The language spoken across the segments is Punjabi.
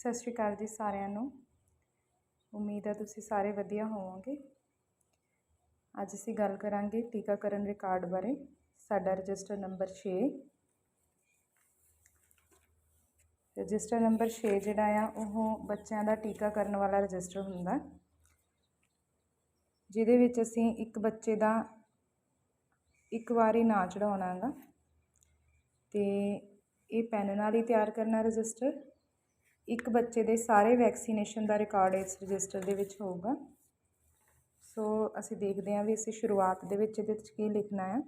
ਸਤਿ ਸ਼੍ਰੀ ਅਕਾਲ ਜੀ ਸਾਰਿਆਂ ਨੂੰ। ਉਮੀਦ ਹੈ ਤੁਸੀਂ ਸਾਰੇ ਵਧੀਆ ਹੋਵੋਗੇ। ਅੱਜ ਅਸੀਂ ਗੱਲ ਕਰਾਂਗੇ ਟੀਕਾਕਰਨ ਰਿਕਾਰਡ ਬਾਰੇ। ਸਾਡਾ ਰਜਿਸਟਰ ਨੰਬਰ 6 ਰਜਿਸਟਰ ਨੰਬਰ 6 ਜਿਹੜਾ ਆ, ਉਹ ਬੱਚਿਆਂ ਦਾ ਟੀਕਾਕਰਨ ਵਾਲਾ ਰਜਿਸਟਰ ਹੁੰਦਾ। ਜਿਹਦੇ ਵਿੱਚ ਅਸੀਂ ਇੱਕ ਬੱਚੇ ਦਾ ਇੱਕ ਵਾਰੀ ਨਾਂ ਚੜਾਉਣਾਗਾ ਤੇ ਇਹ ਪੈਨ ਨਾਲ ਹੀ ਤਿਆਰ ਕਰਨਾ ਰਜਿਸਟਰ। ਇੱਕ ਬੱਚੇ ਦੇ ਸਾਰੇ ਵੈਕਸੀਨੇਸ਼ਨ ਦਾ ਰਿਕਾਰਡ ਇਸ ਰਜਿਸਟਰ ਦੇ ਵਿੱਚ ਹੋਊਗਾ। ਸੋ ਅਸੀਂ ਦੇਖਦੇ ਹਾਂ ਵੀ ਅਸੀਂ ਸ਼ੁਰੂਆਤ ਦੇ ਵਿੱਚ ਇਹਦੇ ਵਿੱਚ ਕੀ ਲਿਖਣਾ ਹੈ।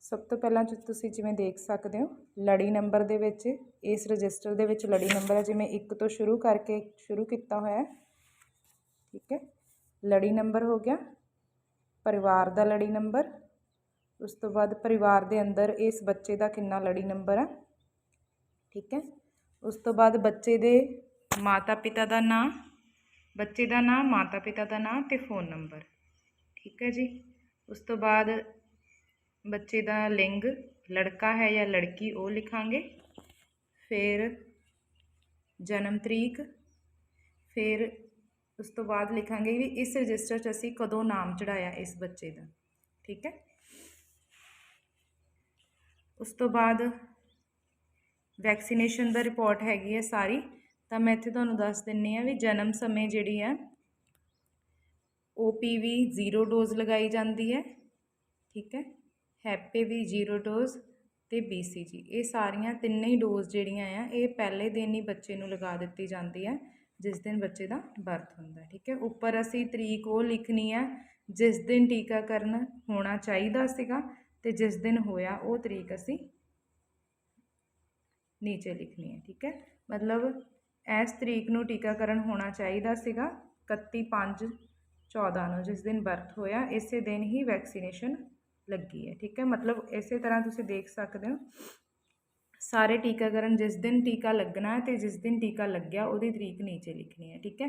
ਸਭ ਤੋਂ ਪਹਿਲਾਂ ਜੋ ਤੁਸੀਂ ਜਿਵੇਂ ਦੇਖ ਸਕਦੇ ਹੋ, ਲੜੀ ਨੰਬਰ ਦੇ ਵਿੱਚ, ਇਸ ਰਜਿਸਟਰ ਦੇ ਵਿੱਚ ਲੜੀ ਨੰਬਰ ਹੈ, ਜਿਵੇਂ 1 ਤੋਂ ਸ਼ੁਰੂ ਕਰਕੇ ਸ਼ੁਰੂ ਕੀਤਾ ਹੋਇਆ ਹੈ। ਠੀਕ ਹੈ। ਲੜੀ ਨੰਬਰ ਹੋ ਗਿਆ, ਪਰਿਵਾਰ ਦਾ ਲੜੀ ਨੰਬਰ, ਉਸ ਤੋਂ ਬਾਅਦ ਪਰਿਵਾਰ ਦੇ ਅੰਦਰ ਇਸ ਬੱਚੇ ਦਾ ਕਿੰਨਾ ਲੜੀ ਨੰਬਰ ਹੈ ਠੀਕ ਹੈ। ਉਸ ਤੋਂ ਬਾਅਦ ਬੱਚੇ ਦੇ ਮਾਤਾ ਪਿਤਾ ਦਾ ਨਾਂ, ਬੱਚੇ ਦਾ ਨਾਂ, ਮਾਤਾ ਪਿਤਾ ਦਾ ਨਾਂ ਤੇ ਫੋਨ ਨੰਬਰ ਠੀਕ ਹੈ ਜੀ? ਉਸ ਤੋਂ ਬਾਅਦ ਬੱਚੇ ਦਾ ਲਿੰਗ, ਲੜਕਾ ਹੈ ਜਾਂ ਲੜਕੀ ਉਹ ਲਿਖਾਂਗੇ। ਫਿਰ ਜਨਮ ਤਰੀਕ, ਫਿਰ ਉਸ ਤੋਂ ਬਾਅਦ ਲਿਖਾਂਗੇ ਵੀ ਇਸ ਰਜਿਸਟਰ 'ਚ ਅਸੀਂ ਕਦੋਂ ਨਾਮ ਚੜਾਇਆ ਇਸ ਬੱਚੇ ਦਾ, ਠੀਕ ਹੈ? ਉਸ ਤੋਂ ਬਾਅਦ ਵੈਕਸੀਨੇਸ਼ਨ ਦਾ ਰਿਪੋਰਟ ਹੈਗੀ ਹੈ ਸਾਰੀ, ਤਾਂ ਮੈਂ ਇੱਥੇ ਤੁਹਾਨੂੰ ਦੱਸ ਦਿੰਨੀ ਆ ਵੀ ਜਨਮ ਸਮੇਂ ਜਿਹੜੀ ਹੈ OPV 0 ਡੋਜ਼ ਲਗਾਈ ਜਾਂਦੀ ਹੈ, ਠੀਕ ਹੈ ਹੈਪੇਵੀ 0 ਡੋਜ਼ ਤੇ BCG ਇਹ ਸਾਰੀਆਂ ਤਿੰਨੇ ਹੀ ਡੋਜ਼ ਜਿਹੜੀਆਂ ਆ, ਇਹ ਪਹਿਲੇ ਦਿਨ ਹੀ ਬੱਚੇ ਨੂੰ ਲਗਾ ਦਿੱਤੀ ਜਾਂਦੀ ਹੈ, ਜਿਸ ਦਿਨ ਬੱਚੇ ਦਾ ਬਰਥ ਹੁੰਦਾ ਠੀਕ ਹੈ, ਉੱਪਰ ਅਸੀਂ ਤਰੀਕ ਉਹ ਲਿਖਣੀ ਹੈ, ਜਿਸ ਦਿਨ ਟੀਕਾਕਰਨ ਹੋਣਾ ਚਾਹੀਦਾ ਸੀਗਾ ਤੇ ਜਿਸ ਦਿਨ ਹੋਇਆ ਉਹ ਤਰੀਕ ਅਸੀਂ ਨੀਚੇ ਲਿਖਣੀ ਹੈ, ਠੀਕ ਹੈ? ਮਤਲਬ ਇਸ ਤਰੀਕ ਨੂੰ ਟੀਕਾਕਰਨ ਹੋਣਾ ਚਾਹੀਦਾ ਸੀਗਾ 31 5 14 ਨੂੰ, ਜਿਸ ਦਿਨ ਬਰਥ ਹੋਇਆ, ਇਸੇ ਦਿਨ ਹੀ ਵੈਕਸੀਨੇਸ਼ਨ ਲੱਗੀ ਹੈ, ਠੀਕ ਹੈ? ਮਤਲਬ ਇਸੇ ਤਰ੍ਹਾਂ ਤੁਸੀਂ ਦੇਖ ਸਕਦੇ ਹੋ। ਸਾਰੇ ਟੀਕਾਕਰਨ ਜਿਸ ਦਿਨ ਟੀਕਾ ਲੱਗਣਾ ਹੈ ਤੇ ਜਿਸ ਦਿਨ ਟੀਕਾ ਲੱਗਿਆ, ਉਹਦੀ ਤਰੀਕ ਨੀਚੇ ਲਿਖਣੀ ਹੈ, ਠੀਕ ਹੈ?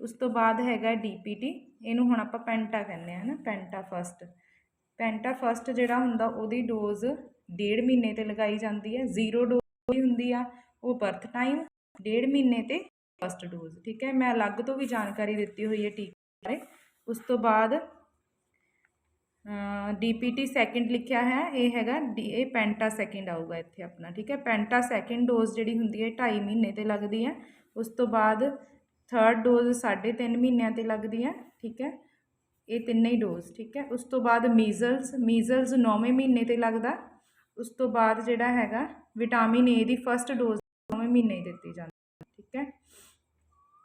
ਉਸ ਤੋਂ ਬਾਅਦ ਹੈਗਾ ਡੀਪੀਟੀ ਇਹਨੂੰ ਹੁਣ ਆਪਾਂ ਪੈਂਟਾ ਕਹਿੰਦੇ ਆ ਨਾ ਪੈਂਟਾ ਫਸਟ ਪੈਂਟਾ ਫਸਟ ਜਿਹੜਾ ਹੁੰਦਾ, ਉਹਦੀ ਡੋਜ਼ ਡੇਢ ਮਹੀਨੇ ਤੇ ਲਗਾਈ ਜਾਂਦੀ ਹੈ ਜ਼ੀਰੋ ਡੋਜ਼ ਹੁੰਦੀ ਆ, ਉਹ ਬਰਥ ਟਾਈਮ ਡੇਢ ਮਹੀਨੇ ਤੇ ਫਸਟ ਡੋਜ਼ ਠੀਕ ਹੈ? ਮੈਂ ਅਲੱਗ ਤੋਂ ਵੀ ਜਾਣਕਾਰੀ ਦਿੱਤੀ ਹੋਈ ਹੈ ਟੀਕੇ ਬਾਰੇ। ਉਸ ਤੋਂ ਬਾਅਦ ਡੀਪੀਟੀ ਸੈਕਿੰਡ ਲਿਖਿਆ ਹੈ, ਇਹ ਹੈਗਾ ਇਹ ਪੈਂਟਾ ਸੈਕਿੰਡ ਆਊਗਾ ਇੱਥੇ ਆਪਣਾ, ਠੀਕ ਹੈ? ਪੈਂਟਾ ਸੈਕਿੰਡ ਡੋਜ਼ ਜਿਹੜੀ ਹੁੰਦੀ ਹੈ 2.5 ਮਹੀਨੇ ਤੇ ਲੱਗਦੀ ਹੈ। ਉਸ ਤੋਂ ਬਾਅਦ ਥਰਡ ਡੋਜ਼ 3.5 ਮਹੀਨਿਆਂ ਤੇ ਲੱਗਦੀ ਹੈ, ਠੀਕ ਹੈ? ਇਹ ਤਿੰਨੇ ਹੀ ਡੋਜ਼ ਠੀਕ ਹੈ? ਉਸ ਤੋਂ ਬਾਅਦ ਮੀਜ਼ਲਸ ਮੀਜ਼ਲਸ 9ਵੇਂ ਮਹੀਨੇ ਤੇ ਲੱਗਦਾ। ਉਸ ਤੋਂ ਬਾਅਦ ਜਿਹੜਾ ਹੈਗਾ ਵਿਟਾਮਿਨ ਏ ਦੀ ਫਸਟ ਡੋਜ਼ ਦੋਵੇਂ ਮਹੀਨੇ ਦਿੱਤੀ ਜਾਂਦੀ ਠੀਕ ਹੈ?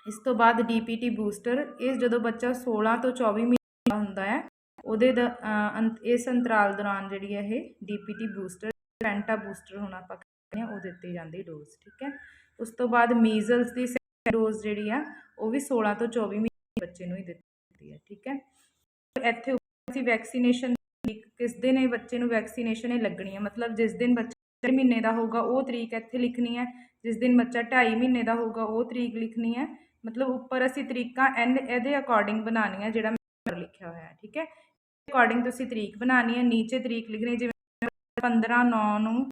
ਇਸ ਤੋਂ ਬਾਅਦ ਡੀਪੀਟੀ ਬੂਸਟਰ ਇਹ ਜਦੋਂ ਬੱਚਾ 16 ਤੋਂ 24 ਮਹੀਨੇ ਦਾ ਹੁੰਦਾ ਹੈ, ਉਹਦੇ ਦਾ ਇਸ ਅੰਤਰਾਲ ਦੌਰਾਨ ਜਿਹੜੀ ਹੈ ਇਹ ਡੀਪੀਟੀ ਬੂਸਟਰ ਪੈਂਟਾ ਬੂਸਟਰ ਹੁਣ ਆਪਾਂ ਕਹਿੰਦੇ ਆ ਉਹ ਦਿੱਤੀ ਜਾਂਦੀ ਡੋਜ਼ ਠੀਕ ਹੈ? ਉਸ ਤੋਂ ਬਾਅਦ ਮੀਜ਼ਲਸ ਦੀ ਡੋਜ਼ ਜਿਹੜੀ ਆ, ਉਹ ਵੀ 16 ਤੋਂ 24 ਮਹੀਨੇ ਬੱਚੇ ਨੂੰ ਹੀ ਦਿੱਤੀ ਜਾਂਦੀ ਹੈ, ਠੀਕ ਹੈ? ਇੱਥੇ ਅਸੀਂ ਵੈਕਸੀਨੇਸ਼ਨ ਕਿਸ ਦਿਨ ਇਹ ਬੱਚੇ ਨੂੰ ਵੈਕਸੀਨੇਸ਼ਨ ਇਹ ਲੱਗਣੀ ਹੈ? ਮਤਲਬ ਜਿਸ ਦਿਨ ਬੱਚਾ ਮਹੀਨੇ ਦਾ ਹੋਊਗਾ, ਉਹ ਤਰੀਕ ਇੱਥੇ ਲਿਖਣੀ ਹੈ। ਜਿਸ ਦਿਨ ਬੱਚਾ 2.5 ਮਹੀਨੇ ਦਾ ਹੋਊਗਾ, ਉਹ ਤਰੀਕ ਲਿਖਣੀ ਹੈ। ਮਤਲਬ ਉੱਪਰ ਅਸੀਂ ਤਰੀਕਾਂ ਇਹਦੇ ਅਕੋਰਡਿੰਗ ਹੈ ਜਿਹੜਾ ਮੈਂ ਲਿਖਿਆ ਹੋਇਆ ਹੈ ਠੀਕ ਹੈ? ਅਕੋਰਡਿੰਗ ਤੁਸੀਂ ਤਰੀਕ ਬਣਾਉਣੀ ਹੈ, ਨੀਚੇ ਤਰੀਕ ਲਿਖਣੀ ਜਿਵੇਂ 15 9 ਨੂੰ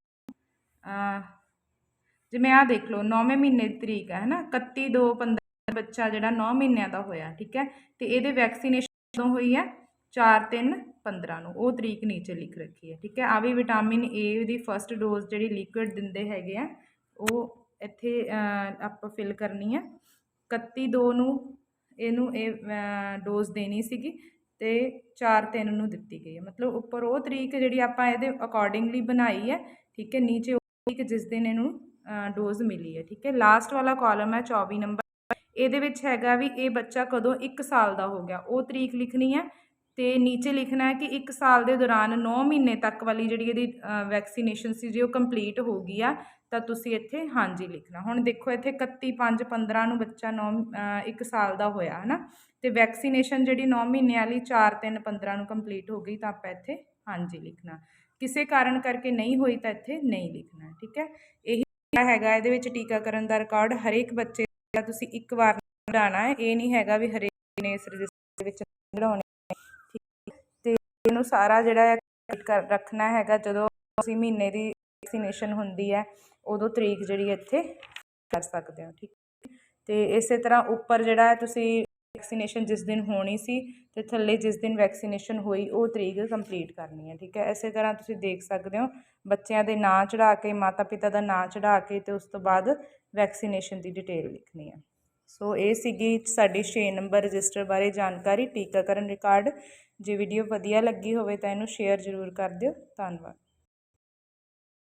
ਜਿਵੇਂ ਆ ਦੇਖ ਲਓ 9ਵੇਂ ਮਹੀਨੇ ਦੀ ਤਰੀਕ ਹੈ ਨਾ 31 2 15 ਬੱਚਾ ਜਿਹੜਾ 9 ਮਹੀਨਿਆਂ ਦਾ ਹੋਇਆ, ਠੀਕ ਹੈ? ਤੇ ਇਹਦੇ ਵੈਕਸੀਨੇਸ਼ਨ ਕਦੋਂ ਹੋਈ ਹੈ? 4 3 15 ਨੂੰ, ਉਹ ਤਰੀਕ ਨੀਚੇ ਲਿਖ ਰੱਖੀ ਹੈ, ਠੀਕ ਹੈ? ਆ ਵੀ ਵਿਟਾਮਿਨ ਏ ਦੀ ਫਰਸਟ ਡੋਜ਼ ਜਿਹੜੀ ਲਿਕੁਇਡ ਦਿੰਦੇ ਹੈਗੇ ਆ, ਉਹ ਇੱਥੇ ਆਪਾਂ ਫਿਲ ਕਰਨੀ ਹੈ। 31 2 ਨੂੰ ਇਹਨੂੰ ਇਹ ਡੋਜ਼ ਦੇਣੀ ਸੀਗੀ ਤੇ 4 3 ਨੂੰ ਦਿੱਤੀ ਗਈ ਹੈ। ਮਤਲਬ ਉੱਪਰ ਉਹ ਤਰੀਕ ਜਿਹੜੀ ਆਪਾਂ ਇਹਦੇ ਅਕੋਰਡਿੰਗਲੀ ਬਣਾਈ ਹੈ, ਠੀਕ ਹੈ? ਨੀਚੇ ਉਹ ਤਰੀਕ ਜਿਸ ਦਿਨ ਇਹਨੂੰ ਡੋਜ਼ ਮਿਲੀ ਹੈ, ਠੀਕ ਹੈ? ਲਾਸਟ ਵਾਲਾ ਕਾਲਮ ਹੈ 24 ਨੰਬਰ। ਇਹਦੇ ਵਿੱਚ ਹੈਗਾ ਵੀ ਇਹ ਬੱਚਾ ਕਦੋਂ 1 ਸਾਲ ਦਾ ਹੋ ਗਿਆ, ਉਹ ਤਰੀਕ ਲਿਖਣੀ ਹੈ ਅਤੇ ਨੀਚੇ ਲਿਖਣਾ ਹੈ ਕਿ ਇੱਕ ਸਾਲ ਦੇ ਦੌਰਾਨ ਨੌ ਮਹੀਨੇ ਤੱਕ ਵਾਲੀ ਜਿਹੜੀ ਇਹਦੀ ਵੈਕਸੀਨੇਸ਼ਨ ਸੀ, ਜੇ ਉਹ ਕੰਪਲੀਟ ਹੋ ਗਈ ਆ, ਤਾਂ ਤੁਸੀਂ ਇੱਥੇ ਹਾਂਜੀ ਲਿਖਣਾ। ਹੁਣ ਦੇਖੋ ਇੱਥੇ 31 5 15 ਨੂੰ ਬੱਚਾ 9 1 ਸਾਲ ਦਾ ਹੋਇਆ ਹੈ ਨਾ ਅਤੇ ਵੈਕਸੀਨੇਸ਼ਨ ਜਿਹੜੀ ਨੌ ਮਹੀਨੇ ਵਾਲੀ 4 3 15 ਨੂੰ ਕੰਪਲੀਟ ਹੋ ਗਈ, ਤਾਂ ਆਪਾਂ ਇੱਥੇ ਹਾਂਜੀ ਲਿਖਣਾ। ਕਿਸੇ ਕਾਰਨ ਕਰਕੇ ਨਹੀਂ ਹੋਈ, ਤਾਂ ਇੱਥੇ ਨਹੀਂ ਲਿਖਣਾ, ਠੀਕ ਹੈ? ਇਹੀ ਹੈਗਾ, ਇਹਦੇ ਵਿੱਚ ਟੀਕਾਕਰਨ ਦਾ ਰਿਕਾਰਡ ਹਰੇਕ ਬੱਚੇ ਦਾ ਤੁਸੀਂ ਇੱਕ ਵਾਰ ਬਣਾਉਣਾ ਹੈ। ਇਹ ਨਹੀਂ ਹੈਗਾ ਵੀ ਹਰੇਕ ਨੇ ਇਸ ਰਜਿਸਟਰ ਦੇ ਵਿੱਚ ਬਣਾਉਣੇ ਇਹਨੂੰ ਸਾਰਾ ਜਿਹੜਾ ਹੈ ਰੱਖਣਾ ਹੈਗਾ, ਜਦੋਂ ਅਸੀਂ ਮਹੀਨੇ ਦੀ ਵੈਕਸੀਨੇਸ਼ਨ ਹੁੰਦੀ ਹੈ, ਉਦੋਂ ਤਰੀਕ ਜਿਹੜੀ ਇੱਥੇ ਕਰ ਸਕਦੇ ਹੋ, ਠੀਕ ਹੈ। ਤੇ ਇਸੇ ਤਰ੍ਹਾਂ ਉੱਪਰ ਜਿਹੜਾ ਹੈ, ਤੁਸੀਂ ਵੈਕਸੀਨੇਸ਼ਨ ਜਿਸ ਦਿਨ ਹੋਣੀ ਸੀ ਤੇ ਥੱਲੇ ਜਿਸ ਦਿਨ ਵੈਕਸੀਨੇਸ਼ਨ ਹੋਈ, ਉਹ ਤਰੀਕ ਕੰਪਲੀਟ ਕਰਨੀ ਹੈ, ਠੀਕ ਹੈ ਇਸੇ ਤਰ੍ਹਾਂ ਤੁਸੀਂ ਦੇਖ ਸਕਦੇ ਹੋ, ਬੱਚਿਆਂ ਦੇ ਨਾਂ ਚੜਾ ਕੇ ਮਾਤਾ ਪਿਤਾ ਦਾ ਨਾਂ ਚੜਾ ਕੇ ਤੇ ਉਸ ਤੋਂ ਬਾਅਦ ਵੈਕਸੀਨੇਸ਼ਨ ਦੀ ਡਿਟੇਲ ਲਿਖਣੀ ਹੈ ਸੋ ਇਹ ਸੀਗੀ ਸਾਡੀ 6 ਨੰਬਰ ਰਜਿਸਟਰ ਬਾਰੇ ਜਾਣਕਾਰੀ। ਟੀਕਾਕਰਨ ਰਿਕਾਰਡ ਜੇ ਵੀਡੀਓ ਵਧੀਆ ਲੱਗੀ ਹੋਵੇ ਤਾਂ ਇਹਨੂੰ ਸ਼ੇਅਰ ਜ਼ਰੂਰ ਕਰ ਦਿਓ। ਧੰਨਵਾਦ।